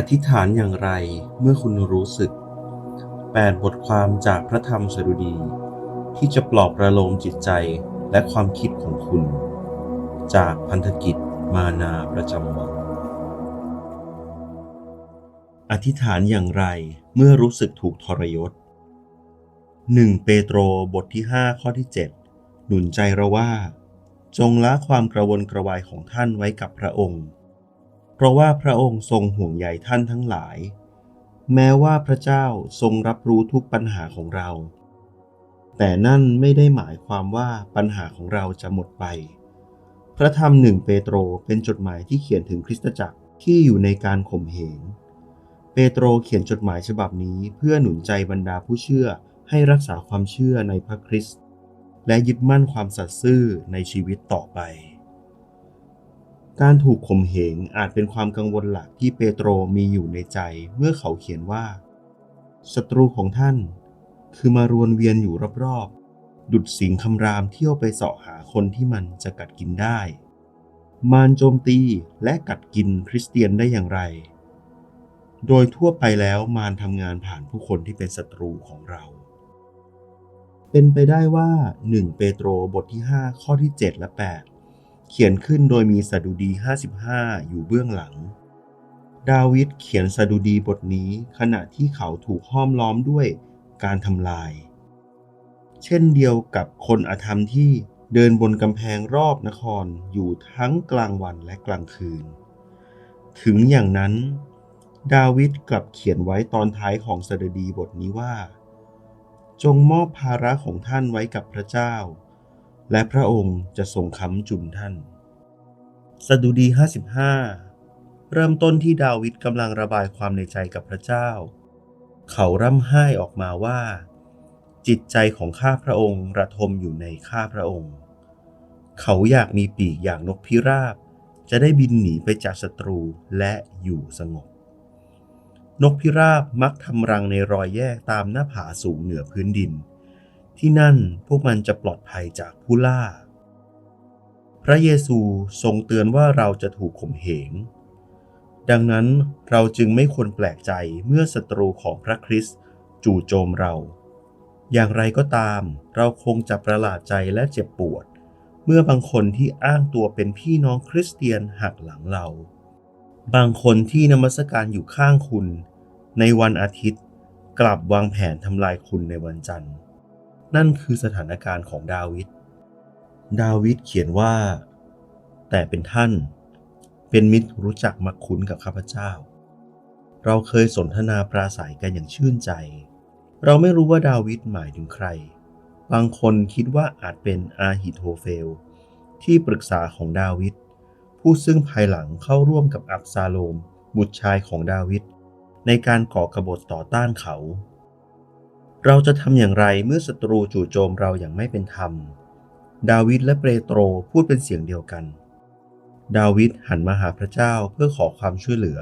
อธิษฐานอย่างไรเมื่อคุณรู้สึก 8 บทความจากพระธรรมสดุดี ที่จะปลอบประโลมจิตใจและความคิดของคุณ จากพันธกิจมานาประจำวัน อธิษฐานอย่างไรเมื่อรู้สึกถูกทรยศ 1 เปโตรบทที่ 5 ข้อที่ 7 หนุนใจเราว่า จงละความกระวนกระวายของท่านไว้กับพระองค์ เพราะว่าพระองค์ทรงห่วงใยท่านทั้งหลาย แม้ว่าพระเจ้าทรงรับรู้ทุกปัญหาของเรา แต่นั่นไม่ได้หมายความว่าปัญหาของเราจะหมดไป พระธรรมหนึ่งเปโตรเป็นจดหมายที่เขียนถึงคริสตจักรที่อยู่ในการข่มเหง เปโตรเขียนจดหมายฉบับนี้เพื่อหนุนใจบรรดาผู้เชื่อให้รักษาความเชื่อในพระคริสต์และยึดมั่นความสัตย์ซื่อในชีวิตต่อไป การถูกข่มเหงอาจเป็นความกังวลหลักที่เปโตรมีอยู่ในใจเมื่อเขาเขียนว่าศัตรูของท่าน คือมารวนเวียนอยู่รอบๆ ดุดสิงคำรามเที่ยวไปเสาะหาคนที่มันจะกัดกินได้ มารโจมตีและกัดกินคริสเตียนได้อย่างไร โดยทั่วไปแล้วมารทำงานผ่านผู้คนที่เป็นศัตรูของเรา เป็นไปได้ว่า 1 เปโตรบทที่ 5 ข้อที่ 7 และ 8 เขียนขึ้นโดยมีสดุดี 55 อยู่เบื้องหลัง ดาวิดเขียนสดุดีบทนี้ขณะที่เขาถูกห้อมล้อมด้วยการทำลาย เช่นเดียวกับคนอธรรมที่เดินบนกำแพงรอบนครอยู่ทั้งกลางวันและกลางคืน ถึงอย่างนั้น ดาวิดกลับเขียนไว้ตอนท้ายของสดุดีบทนี้ว่า จงมอบภาระของท่านไว้กับพระเจ้า และพระองค์จะทรงค้ำจุนท่าน สดุดี 55 เริ่มต้นที่ดาวิดกำลังระบายความในใจกับพระเจ้า เขาร่ำไห้ออกมาว่า จิตใจของข้าพระองค์ระทมอยู่ในข้าพระองค์ เขาอยากมีปีกอย่างนกพิราบ จะได้บินหนีไปจากศัตรูและอยู่สงบ นกพิราบมักทำรังในรอยแยกตามหน้าผาสูงเหนือพื้นดิน ที่นั่นพวกมันจะปลอดภัยจากผู้ล่า พระเยซูทรงเตือนว่าเราจะถูกข่มเหง ดังนั้นเราจึงไม่ควรแปลกใจเมื่อศัตรูของพระคริสต์จู่โจมเรา อย่างไรก็ตาม เราคงจะประหลาดใจและเจ็บปวด เมื่อบางคนที่อ้างตัวเป็นพี่น้องคริสเตียนหักหลังเรา บางคนที่นมัสการอยู่ข้างคุณ ในวันอาทิตย์ กลับวางแผนทำลายคุณในวันจันทร์ นั่นคือสถานการณ์ของดาวิด ดาวิดเขียนว่า แต่เป็นท่าน เป็นมิตรรู้จักมักคุ้นกับข้าพเจ้า เราเคยสนทนาปราศัยกันอย่างชื่นใจ เราไม่รู้ว่าดาวิดหมายถึงใคร บางคนคิดว่าอาจเป็นอาหิโทเฟล ที่ปรึกษาของดาวิด ผู้ซึ่งภายหลังเข้าร่วมกับอับซาโลม บุตรชายของดาวิดในการก่อกบฏต่อต้านเขา เราจะทำอย่างไรเมื่อศัตรูจู่โจมเราอย่างไม่เป็นธรรม ดาวิดและเปโตรพูดเป็นเสียงเดียวกัน ดาวิดหันมาหาพระเจ้าเพื่อขอความช่วยเหลือ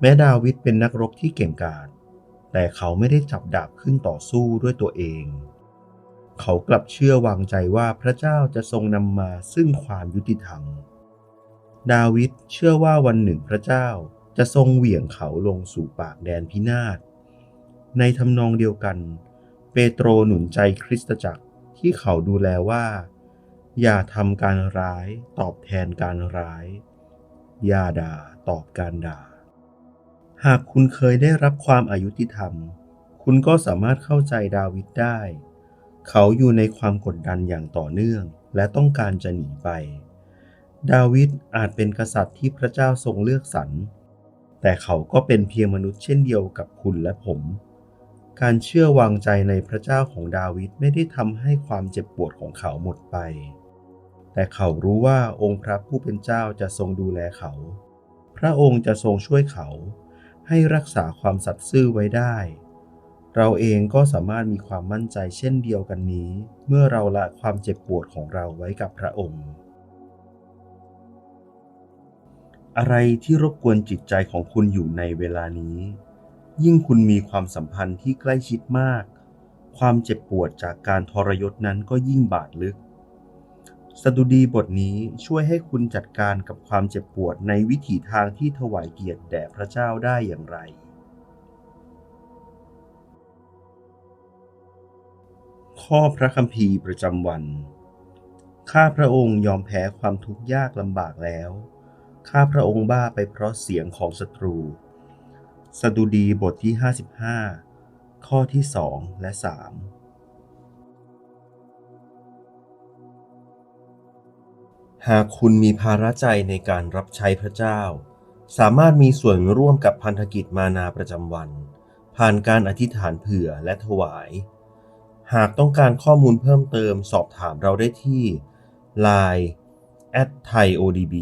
แม้ดาวิดเป็นนักรบที่เก่งกาจแต่เขาไม่ได้จับดาบขึ้นต่อสู้ด้วยตัวเอง เขากลับเชื่อวางใจว่าพระเจ้าจะทรงนำมาซึ่งความยุติธรรม ดาวิดเชื่อว่าวันหนึ่งพระเจ้าจะทรงเหวี่ยงเขาลงสู่ปากแดนพินาศ ในทำนองเดียวกัน เปโตรหนุนใจคริสตจักรที่เขาดูแลว่า อย่าทำการร้ายตอบแทนการร้าย อย่าด่าตอบการด่า หากคุณเคยได้รับความอายุติธรรม คุณก็สามารถเข้าใจดาวิดได้ เขาอยู่ในความกดดันอย่างต่อเนื่อง และต้องการจะหนีไป ดาวิดอาจเป็นกษัตริย์ที่พระเจ้าทรงเลือกสรรแต่เขาก็เป็นเพียงมนุษย์เช่นเดียวกับคุณและผม การเชื่อวางใจในพระเจ้าของดาวิดไม่ได้ทำให้ความเจ็บปวดของเขาหมดไป แต่เขารู้ว่าองค์พระผู้เป็นเจ้าจะทรงดูแลเขา พระองค์จะทรงช่วยเขาให้รักษาความสัตย์ซื่อไว้ได้ เราเองก็สามารถมีความมั่นใจเช่นเดียวกันนี้ เมื่อเราละความเจ็บปวดของเราไว้กับพระองค์ อะไรที่รบกวนจิตใจของคุณอยู่ในเวลานี้ ยิ่งคุณมีความสัมพันธ์ที่ใกล้ชิดมาก ความเจ็บปวดจากการทรยศนั้นก็ยิ่งบาดลึก สดุดีบทนี้ช่วยให้คุณจัดการกับความเจ็บปวดในวิถีทางที่ถวายเกียรติแด่พระเจ้าได้อย่างไร ข้อพระคัมภีร์ประจำวัน ข้าพระองค์ยอมแพ้ความทุกข์ยากลำบากแล้ว ข้าพระองค์บ้าไปเพราะเสียงของศัตรู สดุดีบทที่ 55 ข้อที่ 2 และ 3 หากคุณมีภาระใจในการรับใช้พระเจ้า สามารถมีส่วนร่วมกับพันธกิจมานาประจำวัน ผ่านการอธิษฐานเผื่อและถวาย หากต้องการข้อมูลเพิ่มเติมสอบถามเราได้ที่ Line at thaiodb